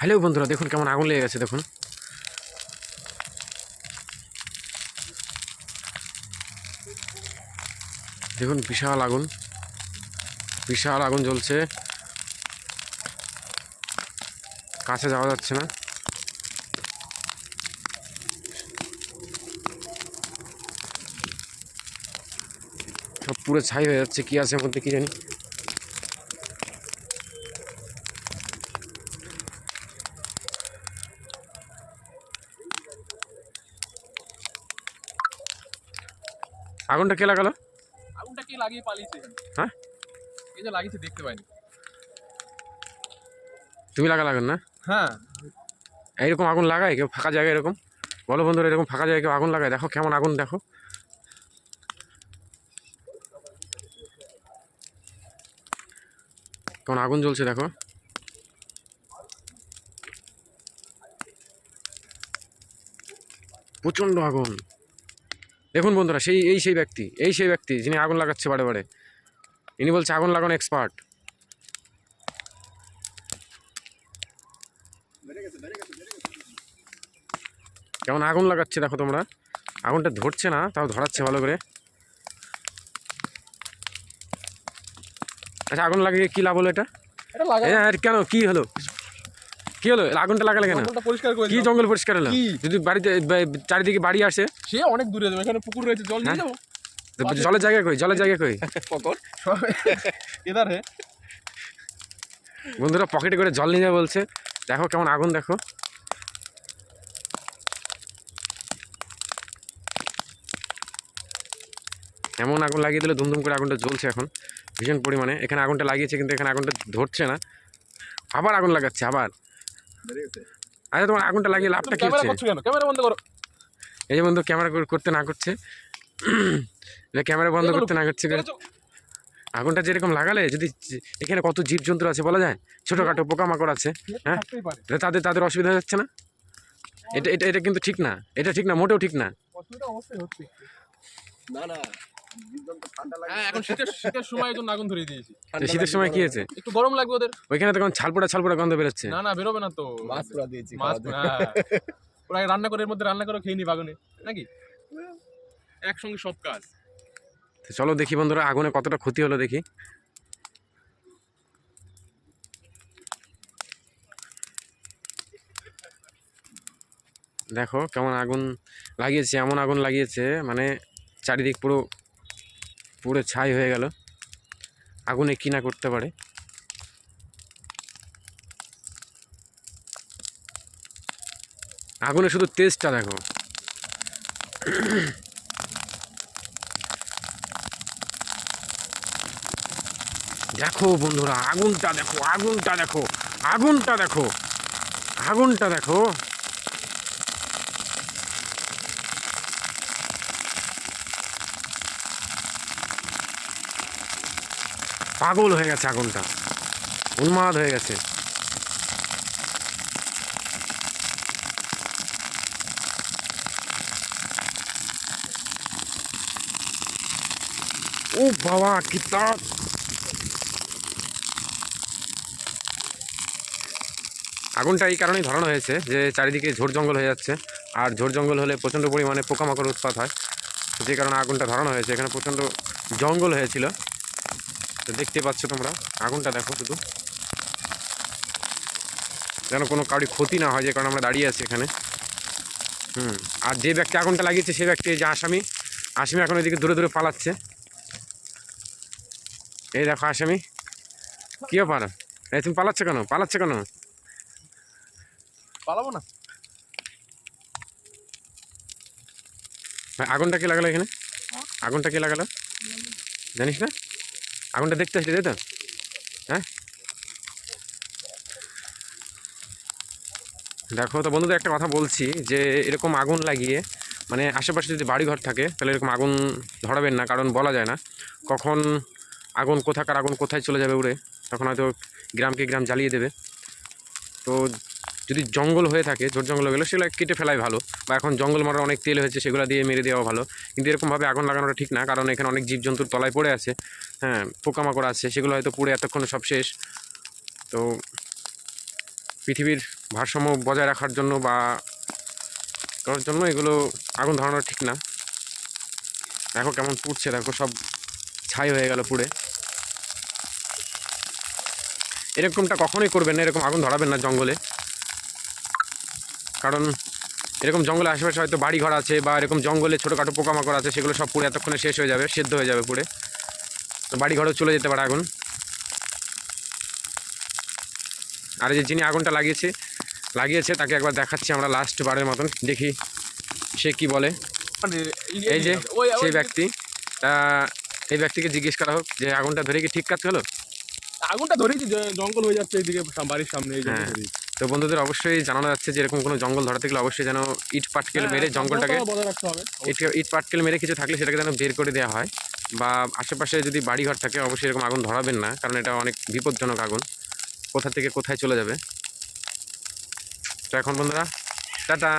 Hello বন্ধুরা, দেখুন কেমন আগুন লেগে গেছে, দেখুন। দেখুন, বিশাল আগুন। বিশাল আগুন জ্বলছে। কাছে যাওয়া যাচ্ছে না। সব পুরো ছাই হয়ে যাচ্ছে, কি আছে মধ্যে, কি জানি। আগুনটা কে লাগালো? আগুনটা কে লাগিয়ে পালিয়েছে? হ্যাঁ? এই যে লাগিয়েছে দেখতে পাইনি। তুমি লাগা লাগান না? হ্যাঁ। এইরকম আগুন লাগায়? কেউ ফাঁকা জায়গায় এরকম? বলো বন্ধুরা এরকম ফাঁকা জায়গায় কেউ আগুন লাগায়? দেখো কেমন আগুন দেখো। কেমন আগুন জ্বলছে দেখো। প্রচণ্ড আগুন। দেখুন বন্ধুরা সেই এই সেই ব্যক্তি এই সেই ব্যক্তি যিনি আগুন লাগাচ্ছে বারে বারে। ইনি বলছে আগুন লাগানো এক্সপার্ট কেমন আগুন লাগাচ্ছে দেখো তোমরা। আগুনটা ধরছে না তাও ধরাচ্ছে ভালো করে। আচ্ছা আগুন লাগিয়ে কি লাভ হলো এটা? আর কেন কি হলো? কি হলো? আগুনটা লাগালে কেন? পরিষ্কার করে কি জঙ্গল পরিষ্কার হলো? যদি বাড়িতে চারিদিকে বাড়ি আসে? সে অনেক দূরে যাবে এখানে পুকুর রয়েছে জল নিয়ে হ্যাঁ? যাব। জলের জায়গা কই? জলের জায়গা কই? পকর? এদার বন্ধুরা পকেটে করে জল নিয়ে যাবে বলছে। দেখো কেমন আগুন দেখো। এমন আগুন লাগিয়ে দিলে ধুমধুম করে আগুনটা জ্বলছে এখন। ভীষণ পরিমাণে। এখানে আগুনটা লাগিয়েছে কিন্তু এখানে আগুনটা ধরছে না। আবার আগুন লাগাচ্ছে আবার। আচ্ছা তোমার আগুনটা লাগিয়ে লাভটা কি হচ্ছে? করছ কেন? ক্যামেরা বন্ধ করো। এই যে বন্ধু ক্যামেরা করতে না করছে। এটা ক্যামেরা বন্ধ করতে না করছে। আগুনটা যেরকম লাগালে যদি এখানে কত জীবজন্তু আছে বলা যায়? ছোটোখাটো পোকামাকড় আছে হ্যাঁ? তাহলে তাদের তাদের অসুবিধা হচ্ছে না? এটা এটা এটা কিন্তু ঠিক না। এটা ঠিক না মোটেও ঠিক না। না না। হ্যাঁ এখন শীতের শীতের সময় আগুন ধরিয়ে দিয়েছি। শীতের সময় কি হয়েছে? একটু গরম লাগবে ওদের। ওইখানে তখন ছালপোড়া ছালপোড়া গন্ধ বেরোচ্ছে। না না বেরোবে না তো। মাছ দিয়েছি। হ্যাঁ। ওরা রান্না করে এর মধ্যে রান্না করে খেয়ে নি বাগানে নাকি? একসঙ্গে সব কাজ। চলো দেখি বন্ধুরা আগুনে কতটা ক্ষতি হলো দেখি। দেখো কেমন আগুন লাগিয়েছে এমন আগুন লাগিয়েছে মানে চারিদিক পুরো পুরো ছাই হয়ে গেল। আগুনে কি না করতে পারে। আগুনে শুধু তেজটা দেখো। দেখো বন্ধুরা, আগুনটা দেখো আগুনটা দেখো আগুনটা দেখো আগুনটা দেখো। পাগল হয়ে গেছে আগুনটা। উন্মাদ হয়ে গেছে। ও বাবা কি আগুনটা এই কারণেই ধরানো হয়েছে যে চারিদিকে ঝোড় জঙ্গল হয়ে যাচ্ছে। আর ঝোড় জঙ্গল হলে প্রচণ্ড পরিমাণে পোকামাকড় উৎপাত হয়। যে কারণে আগুনটা ধরানো হয়েছে। এখানে প্রচণ্ড জঙ্গল হয়েছিল। তো দেখতে পাচ্ছ তোমরা আগুনটা দেখো শুধু। যেন কোনো কারি ক্ষতি না হয় যে কারণে আমরা দাঁড়িয়ে আছি এখানে। হুম আর যে ব্যক্তি আগুনটা লাগিয়েছে সে ব্যক্তি এই যে আসামি। আসামি এখন এদিকে দূরে দূরে পালাচ্ছে। এই দেখো আসামি। কী ব্যাপার? এই তুমি পালাচ্ছ কেন? পালাচ্ছ কেন? পালাবো না। আগুনটা কে লাগালো এখানে? আগুনটা কে লাগালো? জানিস না? আগুনটা দেখতে আসলি, তাই তো? হ্যাঁ? দেখো তো বন্ধুদের একটা কথা বলছি যে, এরকম আগুন লাগিয়ে মানে আশেপাশে যদি বাড়িঘর থাকে, তাহলে এরকম আগুন ধরাবেন না, কারণ বলা যায় না। কখন আগুন কোথাকার আগুন কোথায় চলে যাবে উড়ে, তখন হয়তো গ্রামকে গ্রাম জ্বালিয়ে দেবে। তো যদি জঙ্গল হয়ে থাকে জোর জঙ্গল হয়ে গেলে সেগুলো কেটে ফেলাই ভালো বা এখন জঙ্গল মারার অনেক তেল হয়েছে, সেগুলো দিয়ে মেরে দেওয়া ভালো। কিন্তু এরকমভাবে আগুন লাগানোটা ঠিক না, কারণ এখানে অনেক জীবজন্তুর তলায় পড়ে আছে। হ্যাঁ পোকামাকড় আছে, সেগুলো হয়তো পুড়ে এতক্ষণ সব শেষ। তো পৃথিবীর ভারসাম্য বজায় রাখার জন্য বা করার জন্য এগুলো আগুন ধরানো ঠিক না। দেখো কেমন পুড়ছে, দেখো সব ছাই হয়ে গেল পুড়ে। এরকমটা কখনোই করবেন না, এরকম আগুন ধরাবেন না জঙ্গলে। কারণ এরকম জঙ্গলে আশেপাশে হয়তো বাড়ি ঘর আছে বা এরকম জঙ্গলে ছোটোখাটো পোকামাকড় আছে সেগুলো সব পুড়ে এতক্ষণে শেষ হয়ে যাবে সেদ্ধ হয়ে যাবে পুড়ে। তো বাড়ি ঘরেও চলে যেতে পারে আগুন। আর যে যিনি আগুনটা লাগিয়েছে লাগিয়েছে তাকে একবার দেখাচ্ছি আমরা লাস্ট বারের মতন দেখি সে কি বলে। এই যে সেই ব্যক্তি তা এই ব্যক্তিকে জিজ্ঞেস করা হোক যে আগুনটা ধরে কি ঠিক কাজ হলো? আগুনটা ধরেছি জঙ্গল হয়ে যাচ্ছে এইদিকে বাড়ির সামনে এই হ্যাঁ। তো বন্ধুদের অবশ্যই জানানো যাচ্ছে যে এরকম কোনো জঙ্গল ধরা থাকলে অবশ্যই যেন ইট পাটকেল হ্যাঁ, মেরে জঙ্গলটাকে জঙ্গলটা বজায় রাখতে হবে ইট ইট পাটকেল মেরে কিছু থাকলে সেটাকে যেন বের করে দেওয়া হয়। বা আশেপাশে যদি বাড়িঘর থাকে অবশ্যই এরকম আগুন ধরাবেন না কারণ এটা অনেক বিপজ্জনক আগুন। কোথা থেকে কোথায় চলে যাবে? তো এখন বন্ধুরা টাটা।